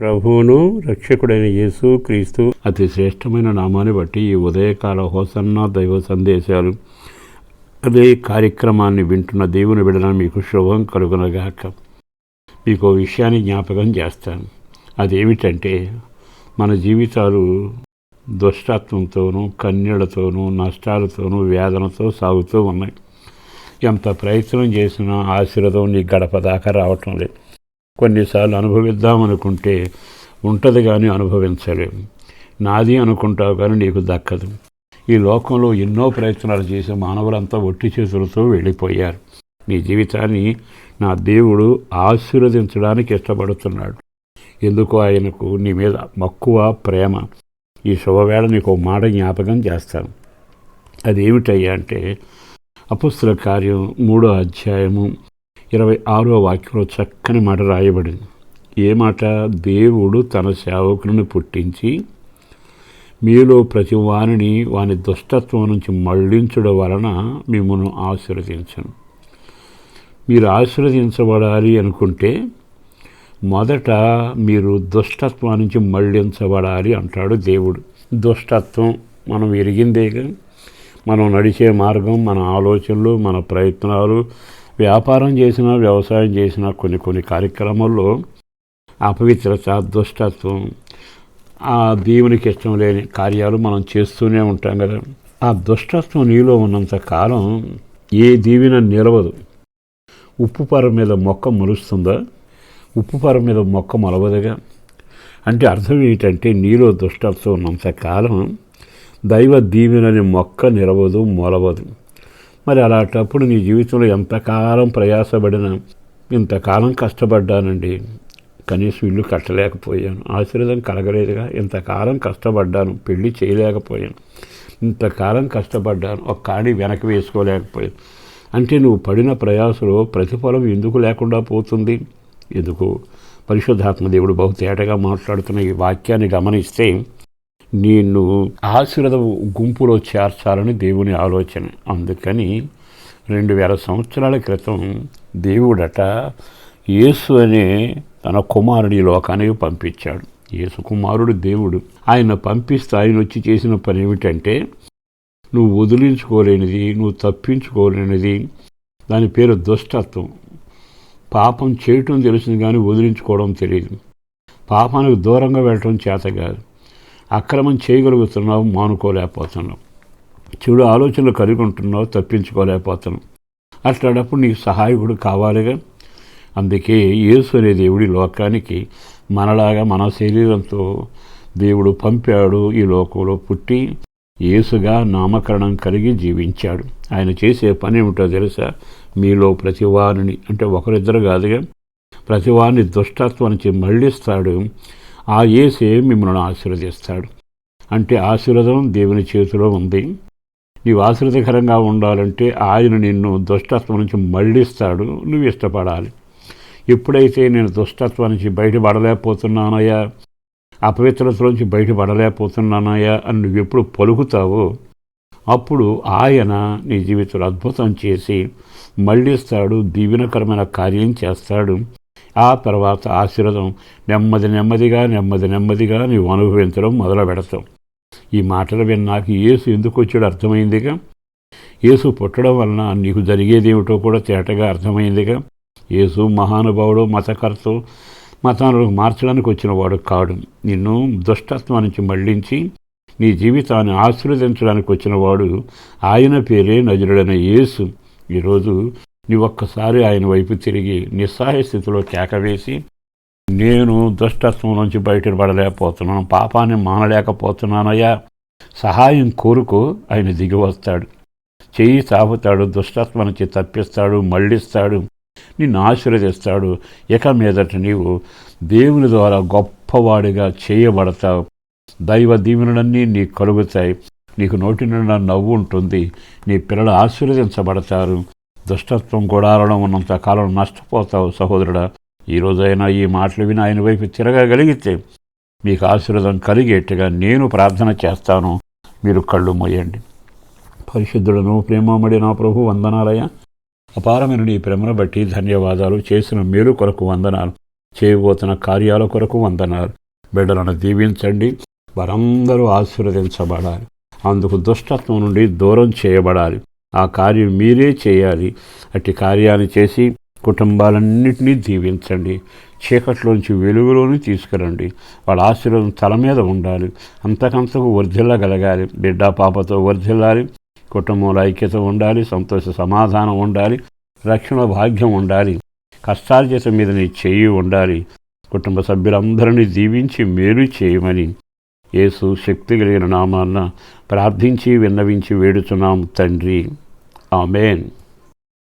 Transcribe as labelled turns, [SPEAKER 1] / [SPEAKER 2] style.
[SPEAKER 1] ప్రభువును రక్షకుడైన యేసు క్రీస్తు. అతి శ్రేష్టమైన నామాన్ని బట్టి ఈ ఉదయకాల హోసన్న దైవ సందేశాలు. అదే కార్యక్రమాన్ని వింటున్న దేవుని విడన మీకు శుభం కలుగునగాక. మీకు విషయాన్ని జ్ఞాపకం చేస్తాను. అదేమిటంటే మన జీవితాలు దుష్టత్వంతోనూ కన్యలతోనూ నష్టాలతోనూ వేదనతో సాగుతూ ఉన్నాయి. ఎంత ప్రయత్నం చేసినా ఆశీర్వదం నీ గడప దాకా రావటం లేదు. కొన్నిసార్లు అనుభవిద్దామనుకుంటే ఉంటుంది కానీ అనుభవించలేము నాది అనుకుంటావు కానీ నీకు దక్కదు. ఈ లోకంలో ఎన్నో ప్రయత్నాలు చేసి మానవులంతా ఒట్టి చేతులతో వెళ్ళిపోయారు. నీ జీవితాన్ని నా దేవుడు ఆశీర్వదించడానికి ఇష్టపడుతున్నాడు. ఎందుకు ఆయనకు నీ మీద మక్కువ ప్రేమ. ఈ శుభవేళ నీకు మాట జ్ఞాపకం చేస్తాను. అదేమిటయ్యా అంటే అపుస్తుల కార్యం మూడో అధ్యాయము ఇరవై ఆరో వాక్యంలో చక్కని మాట రాయబడింది. ఏ మాట? దేవుడు తన సేవకులను పుట్టించి మీలో ప్రతి వారిని వాని దుష్టత్వం నుంచి మళ్ళించడం వలన మిమ్మల్ని ఆశీర్వదించను. మీరు ఆశీర్వదించబడాలి అనుకుంటే మొదట మీరు దుష్టత్వం నుంచి మళ్ళించబడాలి అంటాడు దేవుడు. దుష్టత్వం మనం ఎరిగిందేగా? మనం నడిచే మార్గం మన ఆలోచనలు మన ప్రయత్నాలు వ్యాపారం చేసినా వ్యవసాయం చేసినా కొన్ని కొన్ని కార్యక్రమాల్లో అపవిత్రత దుష్టత్వం ఆ దేవునికి ఇష్టం లేని కార్యాలు మనం చేస్తూనే ఉంటాం కదా. ఆ దుష్టత్వం నీలో ఉన్నంత కాలం ఏ దీవెన నిలవదు. ఉప్పు పర మీద మొక్క మొలుస్తుందా? ఉప్పు పర మీద మొక్క మొలవదుగా? అంటే అర్థం ఏంటంటే నీలో దుష్టత్వం ఉన్నంత కాలం దైవ దీవెనని మొక్క నిలవదు మొలవదు. మరి అలాంటప్పుడు నీ జీవితంలో ఎంతకాలం ప్రయాసపడినా ఇంతకాలం కష్టపడ్డానండి. కనీసం ఇల్లు కట్టలేకపోయాను. ఆశీర్వాదం కలగలేదుగా. ఇంతకాలం కష్టపడ్డాను. పెళ్ళి చేయలేకపోయాను. ఇంతకాలం కష్టపడ్డాను. ఒక కాడి వెనక్కి వేసుకోలేకపోయాను. అంటే నువ్వు పడిన ప్రయాసలో ప్రతిఫలం ఎందుకు లేకుండా పోతుంది? ఎందుకు? పరిశుద్ధాత్మ దేవుడు బహు తేటగా మాట్లాడుతున్న ఈ వాక్యాన్ని గమనిస్తే నిన్ను ఆశీర్వద గుంపులో చేర్చాలని దేవుని ఆలోచన. అందుకని రెండు వేల సంవత్సరాల క్రితం దేవుడట యేసు అనే తన కుమారుడి లోకానికి పంపించాడు. యేసు కుమారుడు దేవుడు. ఆయన పంపిస్తే ఆయన వచ్చి చేసిన పని ఏమిటంటే నువ్వు వదిలించుకోలేనిది నువ్వు తప్పించుకోలేనిది దాని పేరు దుష్టత్వం. పాపం చేయటం తెలిసింది కానీ వదిలించుకోవడం తెలియదు. పాపానికి దూరంగా వెళ్ళటం చేత కాదు. అక్రమం చేయగలుగుతున్నావు మానుకోలేకపోతున్నావు. చెడు ఆలోచనలు కలిగి ఉంటున్నావు తప్పించుకోలేకపోతున్నావు. అట్లాడప్పుడు నీకు సహాయకుడు కావాలిగా? అందుకే యేసు అనే దేవుడి లోకానికి మనలాగా మన శరీరంతో దేవుడు పంపాడు ఈ లోకంలో పుట్టి యేసుగా నామకరణం కలిగి జీవించాడు. ఆయన చేసే పని ఏమిటో తెలుసా? మీలో ప్రతివారిని అంటే ఒకరిద్దరు కాదుగా ప్రతివారిని దుష్టత్వం నుంచి మళ్ళిస్తాడు. ఆ ఏసే మిమ్మల్ని ఆశీర్వదిస్తాడు. అంటే ఆశీర్వదం దేవుని చేతిలో ఉంది. నీవు ఆశీర్వదకరంగా ఉండాలంటే ఆయన నిన్ను దుష్టత్వం నుంచి మళ్ళిస్తాడు. నువ్వు ఇష్టపడాలి. ఎప్పుడైతే నేను దుష్టత్వం నుంచి బయటపడలేకపోతున్నానయ్యా అపవిత్రత నుంచి బయటపడలేకపోతున్నానయ్యా అని నువ్వు ఎప్పుడు పలుకుతావో అప్పుడు ఆయన నీ జీవితంలో అద్భుతం చేసి మళ్ళిస్తాడు దీవెనకరమైన కార్యం చేస్తాడు. ఆ తర్వాత ఆశీర్వదం నెమ్మది నెమ్మదిగా నెమ్మది నెమ్మదిగా నీవు అనుభవించడం మొదలు పెడతాం. ఈ మాటలు విన్నాక యేసు ఎందుకు వచ్చాడు అర్థమైందిగా? యేసు పుట్టడం వలన నీకు జరిగేదేమిటో కూడా తేటగా అర్థమైందిగా? యేసు మహానుభావుడు మతకర్త మతాలను మార్చడానికి వచ్చిన వాడు కాడు. నిన్ను దుష్టత్వం నుంచి మళ్ళించి నీ జీవితాన్ని ఆశీర్వదించడానికి వచ్చినవాడు ఆయన పేరే నజరుడైన యేసు. ఈరోజు నీ ఒక్కసారి ఆయన వైపు తిరిగి నిస్సహాయ స్థితిలో కేకవేసి నేను దుష్టత్వం నుంచి బయటపడలేకపోతున్నాను పాపాన్ని మానలేకపోతున్నానయ్యా. సహాయం కోరుకు ఆయన దిగి వస్తాడు. చెయ్యి తాపుతాడు దుష్టత్వం నుంచి తప్పిస్తాడు మళ్ళిస్తాడు నిన్ను ఆశీర్వదిస్తాడు. ఇక మీదట నీవు దేవుని ద్వారా గొప్పవాడిగా చేయబడతావు. దైవ దీవెనలన్నీ నీకు కలుగుతాయి. నీకు నోటి నిండా నవ్వు ఉంటుంది. నీ పిల్లలు ఆశీర్వదించబడతారు. దుష్టత్వం గుడారడం ఉన్నంత కాలం నష్టపోతావు సహోదరుడా. ఈ రోజైనా ఈ మాటలు విని ఆయన వైపు తిరగగలిగితే మీకు ఆశీర్వాదం కలిగేట్టుగా నేను ప్రార్థన చేస్తాను. మీరు కళ్ళు మోయండి. పరిశుద్ధుడను ప్రేమమడి నా ప్రభు వందనాలయ అపారమైన నీ ప్రేమను బట్టి ధన్యవాదాలు చేసిన మేలు కొరకు వందనాలు. చేయబోతున్న కార్యాల కొరకు వందనాలు. బిడ్డలను దీవించండి. వారందరూ ఆశీర్వదించబడాలి. అందుకు దుష్టత్వం నుండి దూరం చేయబడాలి. ఆ కార్యం మీరే చేయాలి. అట్టి కార్యాన్ని చేసి కుటుంబాలన్నింటినీ దీవించండి. చీకట్లోంచి వెలుగులోని తీసుకురండి. వాళ్ళ ఆశీర్వాదం తల మీద ఉండాలి. అంతకంతకు వర్ధిల్లగలగాలి. బిడ్డ పాపతో వర్ధిల్లాలి. కుటుంబంలో ఐక్యత ఉండాలి. సంతోష సమాధానం ఉండాలి. రక్షణ భాగ్యం ఉండాలి. కష్టార్జిత మీద నీ చెయ్యి ఉండాలి. కుటుంబ సభ్యులందరినీ దీవించి మేలు చేయమని యేసు శక్తి కలిగిన నామాన్న ప్రార్థించి విన్నవించి వేడుచున్నాం తండ్రి. ఆమెన్.